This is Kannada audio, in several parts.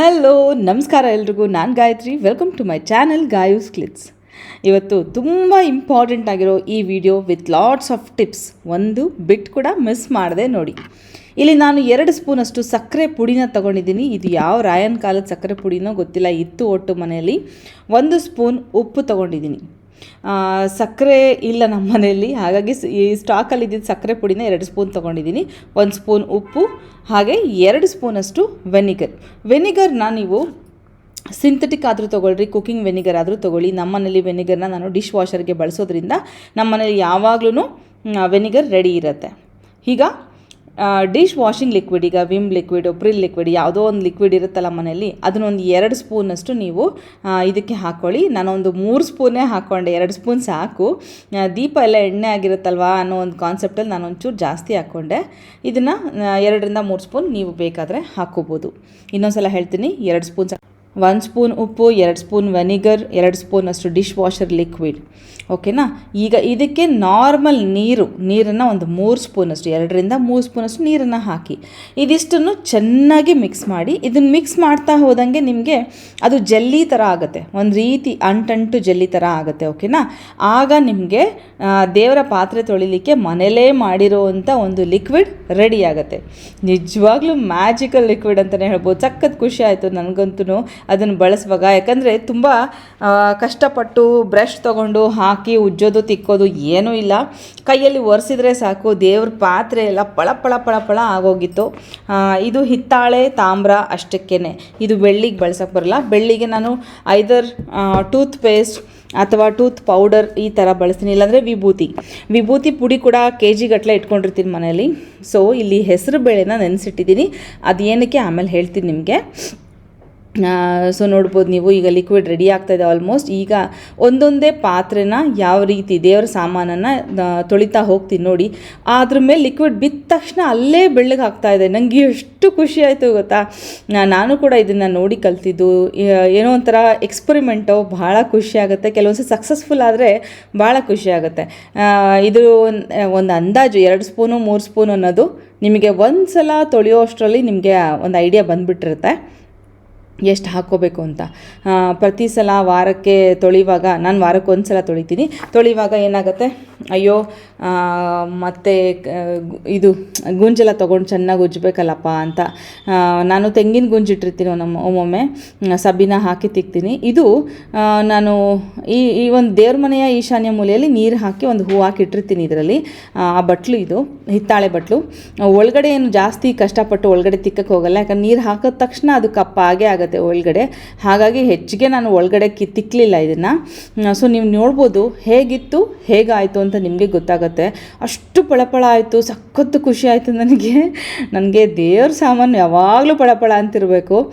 ಹಲೋ, ನಮಸ್ಕಾರ ಎಲ್ರಿಗೂ. ನಾನು Gayatri. Welcome to my channel Gayu's clips ಇವತ್ತು ತುಂಬ ಇಂಪಾರ್ಟೆಂಟ್ ಆಗಿರೋ ಈ video with lots of tips ಒಂದು ಬಿಟ್ ಕೂಡ ಮಿಸ್ ಮಾಡಿದೆ ನೋಡಿ. ಇಲ್ಲಿ ನಾನು ಎರಡು ಸ್ಪೂನಷ್ಟು ಸಕ್ಕರೆ ಪುಡಿನ ತೊಗೊಂಡಿದ್ದೀನಿ. ಇದು ಯಾವ ರಾಯನ್ ಕಾಲದ ಸಕ್ಕರೆ ಪುಡಿನೋ ಗೊತ್ತಿಲ್ಲ. ಇತ್ತು ಒಟ್ಟು ಮನೆಯಲ್ಲಿ. ಒಂದು ಸ್ಪೂನ್ ಉಪ್ಪು ತೊಗೊಂಡಿದ್ದೀನಿ. ಸಕ್ಕರೆ ಇಲ್ಲ ನಮ್ಮ ಮನೆಯಲ್ಲಿ. ಹಾಗಾಗಿ ಈ ಸ್ಟಾಕಲ್ಲಿ ಇದ್ದಿದ್ದು ಸಕ್ಕರೆ ಪುಡಿನ ಎರಡು ಸ್ಪೂನ್ ತೊಗೊಂಡಿದ್ದೀನಿ. ಒಂದು ಸ್ಪೂನ್ ಉಪ್ಪು, ಹಾಗೆ ಎರಡು ಸ್ಪೂನಷ್ಟು ವೆನಿಗರ್ ವೆನಿಗರ್ನ ನೀವು ಸಿಂಥೆಟಿಕ್ ಆದರೂ ತೊಗೊಳ್ರಿ ಕುಕಿಂಗ್ ವೆನಿಗರ್ ಆದರೂ ತೊಗೊಳ್ಳಿ. ನಮ್ಮನೇಲಿ ವೆನಿಗರ್ನ ನಾನು ಡಿಶ್ ವಾಷರ್ಗೆ ಬಳಸೋದ್ರಿಂದ ನಮ್ಮನೇಲಿ ಯಾವಾಗಲೂ ವೆನಿಗರ್ ರೆಡಿ ಇರುತ್ತೆ. ಈಗ ಡಿಶ್ ವಾಷಿಂಗ್ ಲಿಕ್ವಿಡ್ ಈಗ ವಿಮ್ ಲಿಕ್ವಿಡ್ ಪ್ರಿಲ್ ಲಿಕ್ವಿಡ್ ಯಾವುದೋ ಒಂದು ಲಿಕ್ವಿಡ್ ಇರುತ್ತಲ್ಲ ಮನೆಯಲ್ಲಿ ಅದನ್ನೊಂದು ಎರಡು ಸ್ಪೂನಷ್ಟು ನೀವು ಇದಕ್ಕೆ ಹಾಕ್ಕೊಳ್ಳಿ ನಾನೊಂದು ಮೂರು ಸ್ಪೂನೇ ಹಾಕ್ಕೊಂಡೆ ಎರಡು ಸ್ಪೂನ್ ಸಾಕು. ದೀಪ ಎಲ್ಲ ಎಣ್ಣೆ ಆಗಿರುತ್ತಲ್ವಾ ಅನ್ನೋ ಒಂದು ಕಾನ್ಸೆಪ್ಟಲ್ಲಿ ನಾನು ಒಂಚೂರು ಜಾಸ್ತಿ ಹಾಕ್ಕೊಂಡೆ ಇದನ್ನು ಎರಡರಿಂದ ಮೂರು ಸ್ಪೂನ್ ನೀವು ಬೇಕಾದರೆ ಹಾಕ್ಕೋಬೋದು ಇನ್ನೊಂದ್ಸಲ ಹೇಳ್ತೀನಿ, ಎರಡು ಸ್ಪೂನ್ ಒಂದು ಸ್ಪೂನ್ ಉಪ್ಪು, ಎರಡು ಸ್ಪೂನ್ ವೆನಿಗರ್ ಎರಡು ಸ್ಪೂನ್ ಅಷ್ಟು ಡಿಶ್ ವಾಷರ್ ಲಿಕ್ವಿಡ್ ಓಕೆನಾ ಈಗ ಇದಕ್ಕೆ ನಾರ್ಮಲ್ ನೀರು, ನೀರನ್ನು ಒಂದು ಮೂರು ಸ್ಪೂನಷ್ಟು ಎರಡರಿಂದ ಮೂರು ಸ್ಪೂನಷ್ಟು ನೀರನ್ನು ಹಾಕಿ. ಇದಿಷ್ಟನ್ನು ಚೆನ್ನಾಗಿ ಮಿಕ್ಸ್ ಮಾಡಿ ಇದನ್ನು ಮಿಕ್ಸ್ ಮಾಡ್ತಾ ಹೋದಂಗೆ ನಿಮಗೆ ಅದು ಜಲ್ಲಿ ಥರ ಆಗುತ್ತೆ. ಒಂದು ರೀತಿ ಅಂಟಂಟು ಜಲ್ಲಿ ಥರ ಆಗುತ್ತೆ ಓಕೆನಾ ಆಗ ನಿಮಗೆ ದೇವರ ಪಾತ್ರೆ ತೊಳಿಲಿಕ್ಕೆ ಮನೇಲೇ ಮಾಡಿರೋವಂಥ ಒಂದು ಲಿಕ್ವಿಡ್ ರೆಡಿ ಆಗುತ್ತೆ. ನಿಜವಾಗ್ಲೂ ಮ್ಯಾಜಿಕಲ್ ಲಿಕ್ವಿಡ್ ಅಂತಲೇ ಹೇಳ್ಬೋದು. ಸಖತ್ ಖುಷಿ ಆಯಿತು ನನಗಂತೂ ಅದನ್ನು ಬಳಸುವಾಗ. ಯಾಕಂದರೆ ತುಂಬ ಕಷ್ಟಪಟ್ಟು ಬ್ರಷ್ ತೊಗೊಂಡು ಹಾಕಿ ಉಜ್ಜೋದು, ತಿಕ್ಕೋದು ಏನೂ ಇಲ್ಲ. ಕೈಯಲ್ಲಿ ಒರೆಸಿದ್ರೆ ಸಾಕು, ದೇವ್ರ ಪಾತ್ರೆ ಎಲ್ಲ ಪಳ ಪಳ ಪಳ ಪಳ ಆಗೋಗಿತ್ತು. ಇದು ಹಿತ್ತಾಳೆ ತಾಮ್ರ ಅಷ್ಟಕ್ಕೇ ಇದು ಬೆಳ್ಳಿಗೆ ಬಳಸೋಕ್ಕೆ ಬರಲ್ಲ. ಬೆಳ್ಳಿಗೆ ನಾನು ಐದರ್ ಟೂತ್ ಪೇಸ್ಟ್ ಅಥವಾ ಟೂತ್ ಪೌಡರ್ ಈ ಥರ ಬಳಸ್ತೀನಿ. ಇಲ್ಲಾಂದರೆ ವಿಭೂತಿ. ವಿಭೂತಿ ಪುಡಿ ಕೂಡ ಕೆ ಜಿ ಗಟ್ಟಲೆ ಇಟ್ಕೊಂಡಿರ್ತೀನಿ ಮನೆಯಲ್ಲಿ. ಸೊ ಇಲ್ಲಿ ಹೆಸರು ಬೇಳೆನ ನೆನೆಸಿಟ್ಟಿದ್ದೀನಿ. ಅದು ಏನಕ್ಕೆ ಆಮೇಲೆ ಹೇಳ್ತೀನಿ ನಿಮಗೆ. ಸೊ ನೋಡ್ಬೋದು ನೀವು, ಈಗ ಲಿಕ್ವಿಡ್ ರೆಡಿ ಆಗ್ತಾ ಇದೆ ಆಲ್ಮೋಸ್ಟ್ ಈಗ ಒಂದೊಂದೇ ಪಾತ್ರೆನ ಯಾವ ರೀತಿ ದೇವರ ಸಾಮಾನನ್ನು ತೊಳಿತಾ ಹೋಗ್ತೀನಿ ನೋಡಿ. ಅದ್ರ ಮೇಲೆ ಲಿಕ್ವಿಡ್ ಬಿದ್ದ ತಕ್ಷಣ ಅಲ್ಲೇ ಬೆಳ್ಳಗೆ ಆಗ್ತಾ ಇದೆ. ನನಗೆ ಎಷ್ಟು ಖುಷಿ ಆಯಿತು ಗೊತ್ತಾ? ನಾನು ಕೂಡ ಇದನ್ನು ನೋಡಿ ಕಲ್ತಿದ್ದು. ಏನೋ ಒಂಥರ ಎಕ್ಸ್ಪರಿಮೆಂಟು ಭಾಳ ಖುಷಿ ಆಗುತ್ತೆ. ಕೆಲವೊಂದ್ಸಲ ಸಕ್ಸಸ್ಫುಲ್ ಆದರೆ ಭಾಳ ಖುಷಿ ಆಗುತ್ತೆ. ಇದು ಒಂದು ಅಂದಾಜು, ಎರಡು ಸ್ಪೂನು ಮೂರು ಸ್ಪೂನ್ ಅನ್ನೋದು ನಿಮಗೆ ಒಂದು ಸಲ ತೊಳೆಯೋ ಅಷ್ಟರಲ್ಲಿ ನಿಮಗೆ ಒಂದು ಐಡಿಯಾ ಬಂದುಬಿಟ್ಟಿರುತ್ತೆ. ಎಷ್ಟು ಹಾಕ್ಕೋಬೇಕು ಅಂತ. ಪ್ರತಿ ಸಲ ವಾರಕ್ಕೆ ತೊಳೆಯುವಾಗ, ನಾನು ವಾರಕ್ಕೆ ಒಂದು ಸಲ ತೊಳಿತೀನಿ. ತೊಳೆಯುವಾಗ ಏನಾಗುತ್ತೆ? ಅಯ್ಯೋ ಮತ್ತೆ ಇದು ಗುಂಜೆಲ್ಲ ತೊಗೊಂಡು ಚೆನ್ನಾಗಿ ಉಜ್ಜಬೇಕಲ್ಲಪ್ಪ ಅಂತ. ನಾನು ತೆಂಗಿನ ಗುಂಜಿಟ್ಟಿರ್ತೀನಿ ನಮ್ಮ ಒಮ್ಮೊಮ್ಮೆ. ಸಬ್ಬಿನ ಹಾಕಿ ತಿಕ್ತೀನಿ. ಇದು ನಾನು ಈ ಈ ಒಂದು ದೇವ್ರ ಮನೆಯ ಈಶಾನ್ಯ ಮೂಲೆಯಲ್ಲಿ ನೀರು ಹಾಕಿ ಒಂದು ಹೂ ಹಾಕಿ ಇಟ್ಟಿರ್ತೀನಿ ಇದರಲ್ಲಿ. ಆ ಬಟ್ಲು ಇದು, ಹಿತ್ತಾಳೆ ಬಟ್ಲು. ಒಳಗಡೆ ಏನು ಜಾಸ್ತಿ ಕಷ್ಟಪಟ್ಟು ಒಳಗಡೆ ತಿಕ್ಕಕ್ಕೆ ಹೋಗಲ್ಲ. ಯಾಕಂದ್ರೆ ನೀರು ಹಾಕಿದ ತಕ್ಷಣ ಅದು ಕಪ್ಪಾಗೇ ಆಗುತ್ತೆ ಒಳಗಡೆ. ಹಾಗಾಗಿ ಹೆಚ್ಚಿಗೆ ನಾನು ಒಳಗಡೆ ಕಿ ತಿಕ್ಕಲಿಲ್ಲ ಇದನ್ನು. ಸೊ, ನೀವು ನೋಡ್ಬೋದು ಹೇಗಿತ್ತು, ಹೇಗಾಯಿತು ಅಂತ ನಿಮಗೆ ಗೊತ್ತಾಗುತ್ತೆ. ಅಷ್ಟು ಪಳಪಳ ಆಯಿತು, ಸಖತ್ತು ಖುಷಿ ಆಯಿತು ನನಗೆ. ನನಗೆ ದೇವ್ರ ಸಾಮಾನು ಯಾವಾಗಲೂ ಪಳಪಳ ಅಂತಿರಬೇಕು.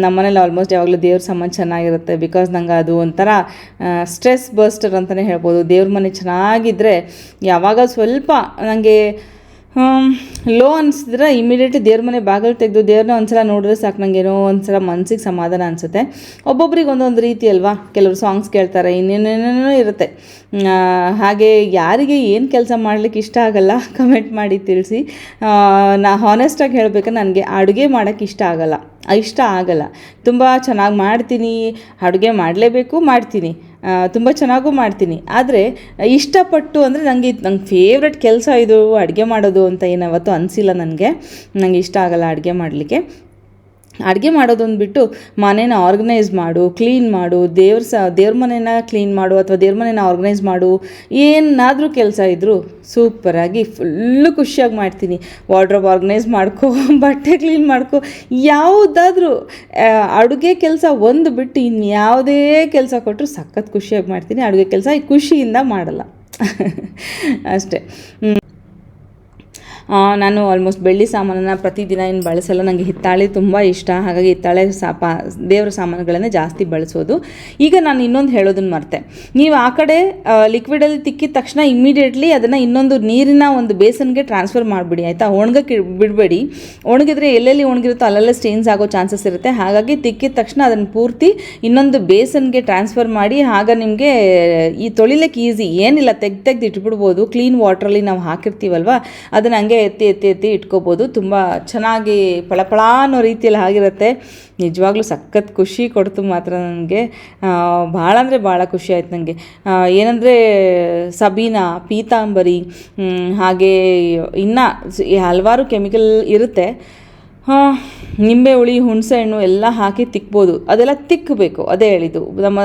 ನಮ್ಮನೇಲಿ ಆಲ್ಮೋಸ್ಟ್ ಯಾವಾಗಲೂ ದೇವ್ರ ಸಾಮಾನು ಚೆನ್ನಾಗಿರುತ್ತೆ. ಬಿಕಾಸ್ ನಂಗೆ ಅದು ಒಂಥರ ಸ್ಟ್ರೆಸ್ ಬಸ್ಟರ್ ಅಂತಲೇ ಹೇಳ್ಬೋದು. ದೇವ್ರ ಮನೆ ಚೆನ್ನಾಗಿದ್ದರೆ ಯಾವಾಗ ಸ್ವಲ್ಪ ನನಗೆ ಲೋ ಅನಿಸಿದ್ರೆ ಇಮಿಡಿಯೇಟ್ ದೇವ್ರ ಮನೆ ಬಾಗಿಲು ತೆಗೆದು ದೇವ್ರನ್ನ ಒಂದ್ಸಲ ನೋಡಿದ್ರೆ ಸಾಕು ನನಗೆ ಏನೋ ಒಂದ್ಸಲ ಮನಸ್ಸಿಗೆ ಸಮಾಧಾನ ಅನಿಸುತ್ತೆ. ಒಬ್ಬೊಬ್ರಿಗೆ ಒಂದೊಂದು ರೀತಿ ಅಲ್ವಾ? ಕೆಲವರು ಸಾಂಗ್ಸ್ ಕೇಳ್ತಾರೆ ಇನ್ನೇನೇನೇನೋ ಇರುತ್ತೆ. ಹಾಗೆ ಯಾರಿಗೆ ಏನು ಕೆಲಸ ಮಾಡ್ಲಿಕ್ಕೆ ಇಷ್ಟ ಆಗಲ್ಲ ಕಮೆಂಟ್ ಮಾಡಿ ತಿಳಿಸಿ. ನಾ ಹಾನೆಸ್ಟಾಗಿ ಹೇಳಬೇಕು ನನಗೆ ಅಡುಗೆ ಮಾಡೋಕ್ಕೆ ಇಷ್ಟ ಆಗಲ್ಲ. ಇಷ್ಟ ಆಗಲ್ಲ. ತುಂಬ ಚೆನ್ನಾಗಿ ಮಾಡ್ತೀನಿ, ಅಡುಗೆ ಮಾಡಲೇಬೇಕು, ಮಾಡ್ತೀನಿ. ತುಂಬ ಚೆನ್ನಾಗೂ ಮಾಡ್ತೀನಿ. ಆದರೆ, ಇಷ್ಟಪಟ್ಟು ಅಂದರೆ ನನಗೆ ನಂಗೆ ಫೇವ್ರೆಟ್ ಕೆಲಸ ಇದು ಅಡುಗೆ ಮಾಡೋದು ಅಂತ ಏನು ಅನಿಸಿಲ್ಲ ನನಗೆ. ನನಗೆ ಇಷ್ಟ ಆಗಲ್ಲ ಅಡುಗೆ ಮಾಡಲಿಕ್ಕೆ. ಅಡುಗೆ ಮಾಡೋದೊಂದು ಬಿಟ್ಟು ಮನೇನ ಆರ್ಗನೈಸ್ ಮಾಡು ಕ್ಲೀನ್ ಮಾಡು, ದೇವ್ರ ಸ, ದೇವ್ರ ಮನೇನ ಕ್ಲೀನ್ ಮಾಡು ಅಥವಾ ದೇವ್ರ ಮನೇನ ಆರ್ಗನೈಸ್ ಮಾಡು, ಏನಾದರೂ ಕೆಲಸ ಇದ್ದರೂ ಸೂಪರಾಗಿ ಫುಲ್ಲು ಖುಷಿಯಾಗಿ ಮಾಡ್ತೀನಿ. ವಾರ್ಡ್ರೋಬ್ ಆರ್ಗನೈಸ್ ಮಾಡ್ಕೊ, ಬಟ್ಟೆ ಕ್ಲೀನ್ ಮಾಡ್ಕೊ, ಯಾವುದಾದ್ರೂ ಅಡುಗೆ ಕೆಲಸ ಒಂದು ಬಿಟ್ಟು ಇನ್ಯಾವುದೇ ಕೆಲಸ ಕೊಟ್ಟರು ಸಖತ್ ಖುಷಿಯಾಗಿ ಮಾಡ್ತೀನಿ. ಅಡುಗೆ ಕೆಲಸ ಈ ಖುಷಿಯಿಂದ ಮಾಡಲ್ಲ. ಅಷ್ಟೇ. ನಾನು ಆಲ್ಮೋಸ್ಟ್ ಬೆಳ್ಳಿ ಸಾಮಾನನ್ನು ಪ್ರತಿದಿನ ಏನು ಬಳಸಲ್ಲ ನನಗೆ ಹಿತ್ತಾಳೆ ತುಂಬ ಇಷ್ಟ. ಹಾಗಾಗಿ ಹಿತ್ತಾಳೆ ಸಾಪ, ದೇವರ ಸಾಮಾನುಗಳನ್ನೇ ಜಾಸ್ತಿ ಬಳಸೋದು. ಈಗ ನಾನು ಇನ್ನೊಂದು ಹೇಳೋದನ್ನು ಮರ್ತೆ. ನೀವು ಆ ಕಡೆ ಲಿಕ್ವಿಡಲ್ಲಿ ತಿಕ್ಕಿದ ತಕ್ಷಣ ಇಮ್ಮಿಡಿಯೇಟ್ಲಿ ಅದನ್ನು ಇನ್ನೊಂದು ನೀರಿನ ಒಂದು ಬೇಸನ್ಗೆ ಟ್ರಾನ್ಸ್ಫರ್ ಮಾಡಿಬಿಡಿ, ಆಯಿತಾ? ಒಣಗಕ್ಕೆ ಬಿಡಬೇಡಿ. ಒಣಗಿದ್ರೆ ಎಲ್ಲೆಲ್ಲಿ ಒಣಗಿರುತ್ತೋ ಅಲ್ಲೆಲ್ಲ ಸ್ಟೇನ್ಸ್ ಆಗೋ ಚಾನ್ಸಸ್ ಇರುತ್ತೆ. ಹಾಗಾಗಿ ತಿಕ್ಕಿದ ತಕ್ಷಣ ಅದನ್ನು ಪೂರ್ತಿ ಇನ್ನೊಂದು ಬೇಸನ್ಗೆ ಟ್ರಾನ್ಸ್ಫರ್ ಮಾಡಿ, ಆಗ ನಿಮಗೆ ಈ ತೊಳಿಲಿಕ್ಕೆ ಈಸಿ ಏನಿಲ್ಲ, ತೆಗ್ದು ತೆಗ್ದು ಇಟ್ಬಿಡ್ಬೋದು. ಕ್ಲೀನ್ ವಾಟ್ರಲ್ಲಿ ನಾವು ಹಾಕಿರ್ತೀವಲ್ವ? ಅದನ್ನು ಹಂಗೆ ಎತ್ತಿ ಎತ್ತಿ ಎತ್ತಿ ಇಟ್ಕೋಬೋದು. ತುಂಬ ಚೆನ್ನಾಗಿ ಪಳಪಳ ಅನ್ನೋ ರೀತಿಯಲ್ಲಿ ಆಗಿರುತ್ತೆ. ನಿಜವಾಗ್ಲೂ ಸಖತ್ ಖುಷಿ ಕೊಡ್ತು ಮಾತ್ರ ನನಗೆ. ಭಾಳ ಅಂದರೆ ಭಾಳ ಖುಷಿ ಆಯ್ತು ನನಗೆ ಏನಂದರೆ ಸಬೀನಾ, ಪೀತಾಂಬರಿ ಹಾಗೆ ಇನ್ನು ಹಲವಾರು ಕೆಮಿಕಲ್ ಇರುತ್ತೆ. ನಿಂಬೆ ಹುಳಿ, ಹುಣಸೆ ಹಣ್ಣು ಎಲ್ಲ ಹಾಕಿ ತಿಕ್ಬೋದು. ಅದೆಲ್ಲ ತಿಕ್ಕಬೇಕು ಅದೇ ಹೇಳಿದ್ದು. ನಮ್ಮ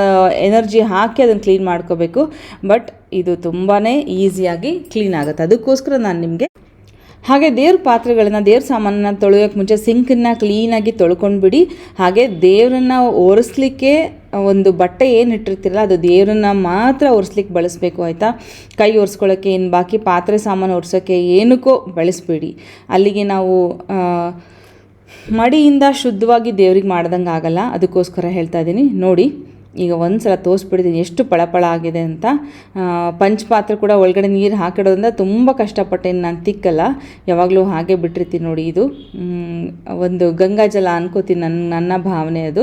ಎನರ್ಜಿ ಹಾಕಿ ಅದನ್ನು ಕ್ಲೀನ್ ಮಾಡ್ಕೋಬೇಕು. ಬಟ್ ಇದು ತುಂಬಾ ಈಸಿಯಾಗಿ ಕ್ಲೀನ್ ಆಗುತ್ತೆ. ಅದಕ್ಕೋಸ್ಕರ ನಾನು ನಿಮಗೆ ಹಾಗೆ ದೇವ್ರ ಪಾತ್ರೆಗಳನ್ನ, ದೇವ್ರ ಸಾಮಾನನ್ನ ತೊಳೆಯೋಕೆ ಮುಂಚೆ ಸಿಂಕನ್ನು ಕ್ಲೀನಾಗಿ ತೊಳ್ಕೊಂಡ್ಬಿಡಿ ಹಾಗೆ ದೇವರನ್ನ ಒರೆಸ್ಲಿಕ್ಕೆ ಒಂದು ಬಟ್ಟೆ ಏನು ಇಟ್ಟಿರ್ತೀರಲ್ಲ, ಅದು ದೇವರನ್ನ ಮಾತ್ರ ಒರೆಸ್ಲಿಕ್ಕೆ ಬಳಸಬೇಕು, ಆಯಿತಾ? ಕೈ ಒರೆಸ್ಕೊಳ್ಳೋಕ್ಕೆ ಏನು ಬಾಕಿ? ಪಾತ್ರೆ ಸಾಮಾನು ಒರೆಸೋಕ್ಕೆ ಏನಕ್ಕೋ ಬಳಸಬೇಡಿ. ಅಲ್ಲಿಗೆ ನಾವು ಮಡಿಯಿಂದ ಶುದ್ಧವಾಗಿ ದೇವ್ರಿಗೆ ಮಾಡ್ದಂಗೆ ಆಗಲ್ಲ ಅದಕ್ಕೋಸ್ಕರ ಹೇಳ್ತಾ ಇದ್ದೀನಿ. ನೋಡಿ. ಈಗ ಒಂದು ಸಲ ತೋರಿಸ್ಬಿಡ್ತೀನಿ, ಎಷ್ಟು ಪಳಪಳ ಆಗಿದೆ ಅಂತ. ಪಂಚ್ ಪಾತ್ರೆ ಕೂಡ ಒಳಗಡೆ ನೀರು ಹಾಕಿಡೋದ್ರಿಂದ ತುಂಬ ಕಷ್ಟಪಟ್ಟೇನು ನಾನು ತಿಕ್ಕಲ್ಲ. ಯಾವಾಗಲೂ ಹಾಗೆ ಬಿಟ್ಟಿರ್ತೀನಿ ನೋಡಿ ಇದು. ಒಂದು ಒಂದು ಗಂಗಾಜಲ ಅನ್ಕೋತೀನಿ ನನ್ನ ನನ್ನ ಭಾವನೆ ಅದು.